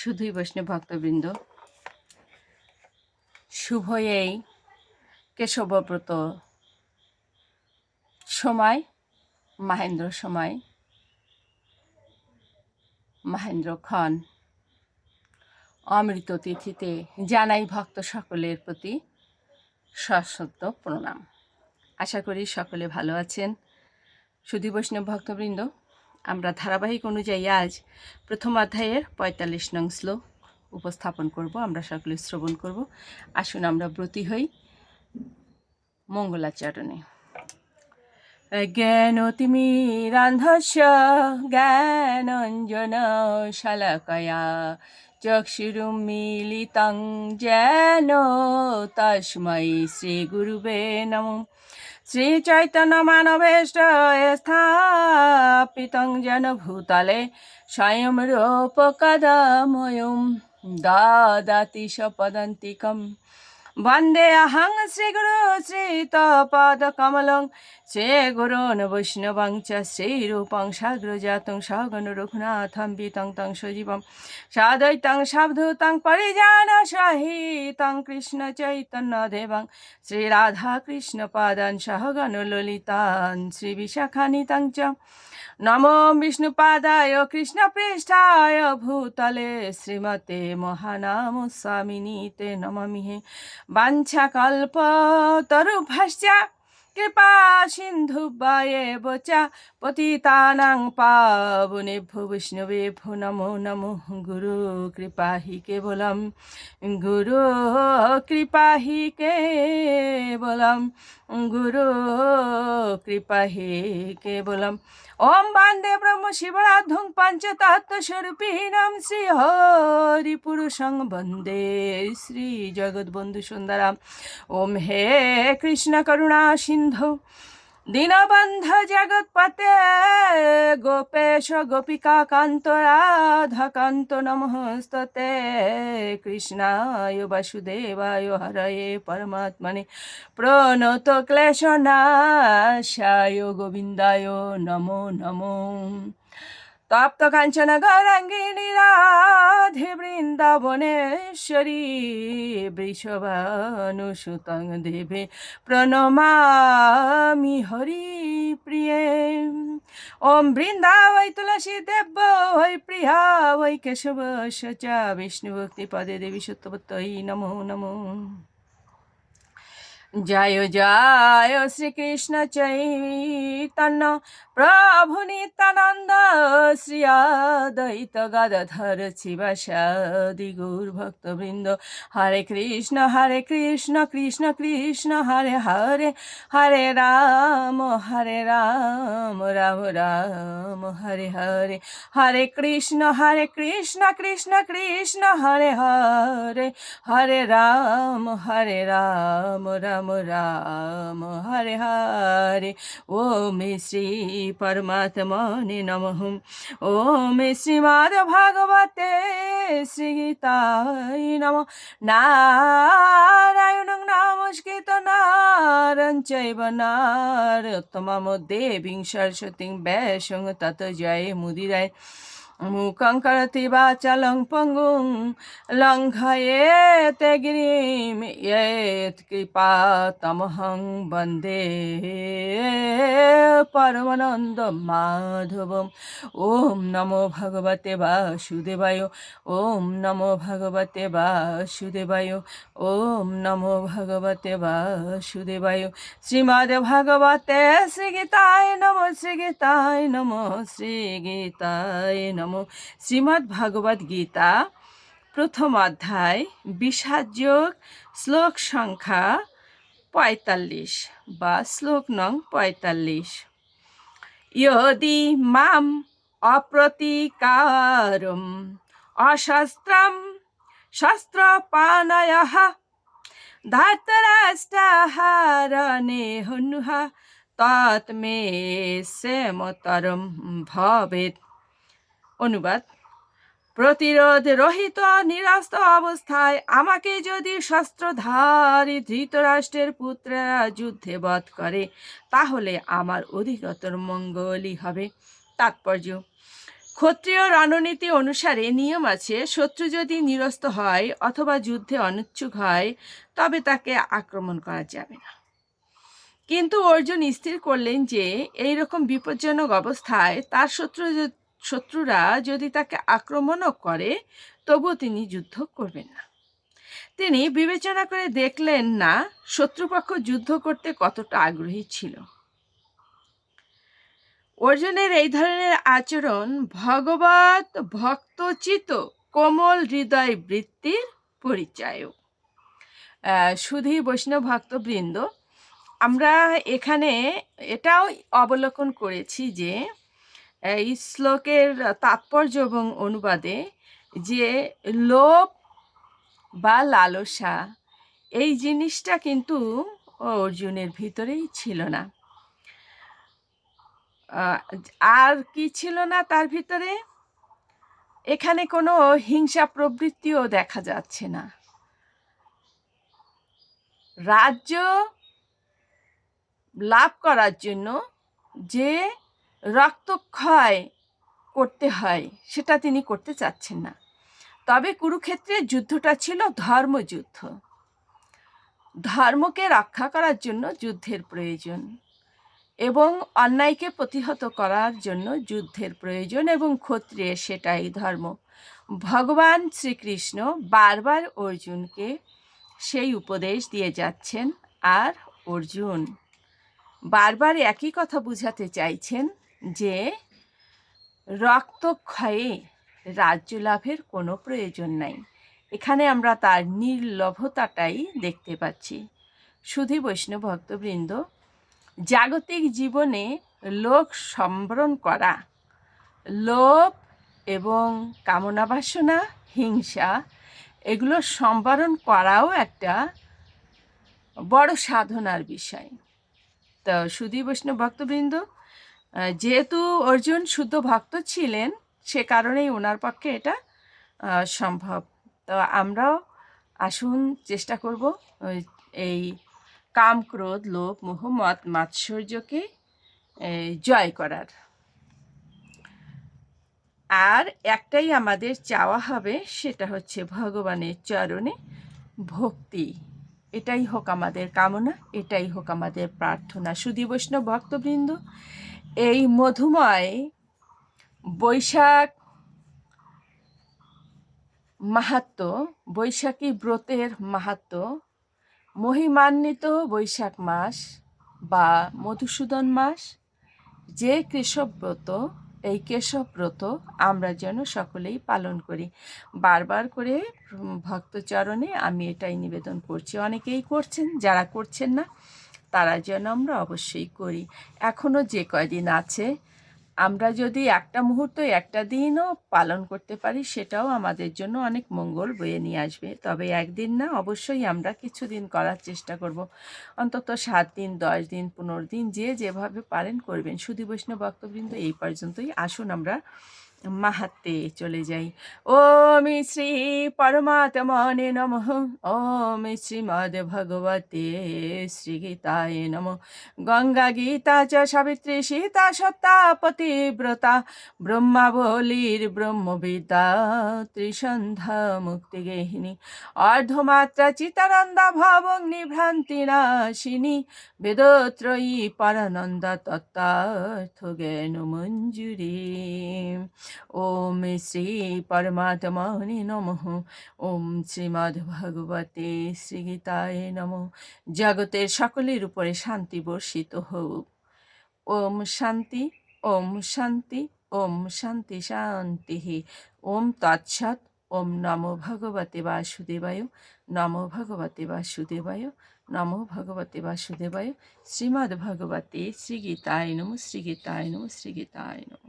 শুধুই বৈষ্ণব ভক্তবৃন্দ। শুভ এই কেশবব্রত সময়, মাহেন্দ্র সময়, মাহেন্দ্র খন অমৃত তিথিতে জানাই ভক্ত সকলের প্রতি সশ্রদ্ধ প্রণাম। আশা করি সকলে ভালো আছেন। সুধী বৈষ্ণব ভক্তবৃন্দ আমরা ধারাবাহিক অনুযায়ী আজ প্রথম অধ্যায়ের পঁয়তাল্লিশ নং শ্লোক উপস্থাপন করব, আমরা সকলে শ্রবণ করব। আসুন আমরা ব্রতী হই মঙ্গলাচরণে। জ্ঞানতিমিরান্ধস্য জ্ঞানঞ্জন শালাকয়া চক্ষুরুমিলিতং যেন তস্मै শ্রীগুরুবে নমঃ। শ্রীচৈতন্যমানবেষ্ট স্থাপিত যেন ভূতলে স্বয়ং রূপকদময়ং দাদাতি সপদন্তিকম वन्दे अहं श्रीगुरु श्रीतपादकमलं श्रीगुरोन् वैष्णवं च श्रीरूपं सग्रजातं सगुण रघुनाथं वितं तं सजीवं सादैतं सावधूतं परिजानसहितं कृष्णचैतन्यदेवं श्रीराधाकृष्णपादान् सहगणललितान् श्रीविशाखानितं च নমো বিষ্ণুপাদায় কৃষ্ণপৃষ্ঠায় ভূতলে শ্রীমতে মহানাম স্বামিনীতে নমামিহে। বাঞ্ছাকল্পতরুভশ্চ কৃপা সিন্ধুবায়েব চ পতিতানাং পাবনেভ্যো বৈষ্ণবেভ্যো নমো নমো। গুরু কৃপা হি কেবলম, গুরু কৃপা হি কেবলম, গুরু কৃপা হি কেবলম। ওম বান্দে ব্রহ্ম শিবরাধং পঞ্চতত্ত্বস্বরূপিণাম শ্রী হরি পুরুষং বন্দে শ্রী জগৎবন্ধু সুন্দরাম। ওম হে কৃষ্ণ করুণা সিন্ধু দীনবন্ধ জগৎপতে গোপেশ গোপিকা কান্ত রাধা কান্ত নমস্ততে। কৃষ্ণায় বাসুদেবায় হরয়ে পরমাত্মনে প্রণত ক্লেশনাশায় গোবিন্দায় নমো নমো। তপ্ত কাঞ্চন গৌরাঙ্গিনী রাধে বৃন্দাবনেশ্বরী, বৃষভানুসুতং দেবে প্রণমামি হরি প্রিয়ে। ওম বৃন্দা বৈ তুলসী দেব বৈ প্রিয়া বৈ কেশব সচা, বিষ্ণু ভক্তি পদে দেবী সত্যবত্তই নমো নমো। জয় জয়, শ্রীকৃষ্ণ চৈতন্য প্রভু নিত্যানন্দ শ্রী অদ্বৈত গদাধর শিবাসাদি গৌর ভক্তবৃন্দ হরে কৃষ্ণ হরে কৃষ্ণ কৃষ্ণ কৃষ্ণ হরে হরে হরে রাম হরে রাম রাম রাম হরে হরে হরে কৃষ্ণ হরে কৃষ্ণ কৃষ্ণ কৃষ্ণ হরে হরে হরে রাম হরে রাম রাম রাম হরে হরে ওম শ্রী পরমাত্মনে নমঃ ওম শ্রীমদ্ ভাগবতে শ্রীগীতায় নম নারায়ণ নমস্কৃত নারং চৈব নারোত্তমম দেবীং সরস্বতীং ব্যাসং তত জয় মুদিরায় মুখং করতি বাচলং পঙ্গুং লঙ্ঘয়েতে গিরিম, ইয়েত কৃপা তমহং বন্দে পরমানন্দ মাধবম। ওম নমো ভগবতে বাসুদেবায়, ওম নমো ভগবতে বাসুদেবায়, ওম নমো ভগবতে বাসুদেবায়। শ্রীমদ্ ভগবতে শ্রীগীতায় নম শ্রীগীতায় নম শ্রীগীতায় নম। শ্রীমদ্ ভগবদ্ গীতা, প্রথম অধ্যায়, বিষাদযোগ, শ্লোক সংখ্যা পঁয়তাল্লিশ বা শ্লোক নং পঁয়তাল্লিশ। ইয়দি মাম অপ্রতিকারম অশস্ত্রম শস্ত্রপানয় ধাতরাষ্ট্রহারণে হনুহ তৎমে সেমতরম ভবেত অনুবাদ। প্রতিরোধ রহিত নিরস্ত অবস্থায় আমাকে যদি শস্ত্রধারী ধৃতরাষ্ট্রের পুত্ররা যুদ্ধে বধ করে, তাহলে আমার অধিকতর মঙ্গলই হবে। তাৎপর্য। ক্ষত্রিয় রণনীতি অনুসারে নিয়ম আছে, শত্রু যদি নিরস্ত হয় অথবা যুদ্ধে অনুচ্ছুক হয়, তবে তাকে আক্রমণ করা যাবে না। কিন্তু অর্জুন স্থির করলেন যে এই রকম বিপজ্জনক অবস্থায় তার শত্রু শত্রুরা যদি তাকে আক্রমণও করে, তবুও তিনি যুদ্ধ করবেন না। তিনি বিবেচনা করে দেখলেন না, শত্রুপক্ষ যুদ্ধ করতে কতটা আগ্রহী ছিল। অর্জুনের এই ধরনের আচরণ ভগবত ভক্তচিত কোমল হৃদয় বৃত্তির পরিচয়ও। সুধী বৈষ্ণব ভক্তবৃন্দ, আমরা এখানে এটাও অবলোকন করেছি যে এই শ্লোকের তাৎপর্য এবং অনুবাদে যে লোভ বা লালসা, এই জিনিসটা কিন্তু অর্জুনের ভিতরেই ছিল না। আর কি ছিল না তার ভিতরে? এখানে কোনো হিংসা প্রবৃত্তিও দেখা যাচ্ছে না। রাজ্য লাভ করার জন্য যে রক্তক্ষয় করতে হয়, সেটা তিনি করতে চাচ্ছেন না। তবে কুরুক্ষেত্রের যুদ্ধটা ছিল ধর্মযুদ্ধ। ধর্মকে রক্ষা করার জন্য যুদ্ধের প্রয়োজন এবং অন্যায়কে প্রতিহত করার জন্য যুদ্ধের প্রয়োজন এবং ক্ষত্রিয় সেটাই ধর্ম। ভগবান শ্রীকৃষ্ণ বারবার অর্জুনকে সেই উপদেশ দিয়ে যাচ্ছেন, আর অর্জুন বারবার একই কথা বুঝাতে চাইছেন যে রক্তক্ষয়ে রাজ্য লাভের কোনো প্রয়োজন নাই। এখানে আমরা তার নির্লভতাটাই দেখতে পাচ্ছি। সুধী বৈষ্ণব ভক্তবৃন্দ, জাগতিক জীবনে লোক সম্বরণ করা, লোভ এবং কামনা বাসনা, হিংসা, এগুলো সম্বরণ করাও একটা বড় সাধনার বিষয়। তো সুধী বৈষ্ণব ভক্তবৃন্দ যেহেতু অর্জুন শুদ্ধ ভক্ত ছিলেন, সে কারণেই ওনার পক্ষে এটা সম্ভব। তো আমরাও আসুন, চেষ্টা করব এই কাম ক্রোধ লোভ, মোহ, মত, মাৎসর্যকে জয় করার। আর একটাই আমাদের চাওয়া হবে, সেটা হচ্ছে ভগবানের চরণে ভক্তি। এটাই হোক আমাদের কামনা, এটাই হোক আমাদের প্রার্থনা। সুধী বৈষ্ণব ভক্তবৃন্দ এই মধুময় বৈশাখ মাহাত্ম বৈশাখী ব্রতের মাহাত্ম মহিমান্বিত বৈশাখ মাস বা মধুসূদন মাস, যে কেশব ব্রত, এই কেশব ব্রত আমরা যেন সকলেই পালন করি। বারবার করে ভক্তচরণে আমি এটাই নিবেদন করছি। অনেকেই করছেন, যারা করছেন না তারা যেন আমরা অবশ্যই করি। এখনও যে কয়দিন আছে, আমরা যদি একটা মুহূর্ত, একটা দিনও পালন করতে পারি, সেটাও আমাদের জন্য অনেক মঙ্গল বয়ে নিয়ে আসবে। তবে একদিন না, অবশ্যই আমরা কিছুদিন করার চেষ্টা করব। অন্তত সাত দিন, দশ দিন, পনেরো দিন, যে যেভাবে পারেন করবেন। সুধী বৈষ্ণব ভক্তবৃন্দ এই পর্যন্তই। আসুন আমরা মাহাত্মে চলে যাই। ওম শ্রী পরমাত্মনে নম। ওম শ্রীমদ ভগবতে শ্রী গীতায় নম। গঙ্গা গীতা চ সাবিত্রী সীতা সত্তা পতিব্রতা। ব্রহ্মাবলীর ব্রহ্মবিদ্যা ত্রিসন্ধ্যা মুক্তিগেহিনী অর্ধমাত্রা চিতানন্দা ভবগ্নি ভ্রান্তি নাশিনী। বেদত্রয়ী পরানন্দা তত্ত্বার্থ জ্ঞান মঞ্জুরি ওম শ্রী পরমাত্মনে নম ওম শ্রীমদ্ ভগবতে শ্রীগীতায় নম জগতের সকলের উপরে শান্তি বর্ষিত হোক। ওম শান্তি ওম শান্তি ওম শান্তি শান্তি। ওম তৎসৎ, ওম নমো ভগবতে বাসুদেবায়। নমো ভগবতে বাসুদেবায়। নমো ভগবতে বাসুদেবায়। শ্রীমদ্ ভগবতে শ্রীগীতায় নম। শ্রীগীতায় নম। শ্রীগীতায় নম।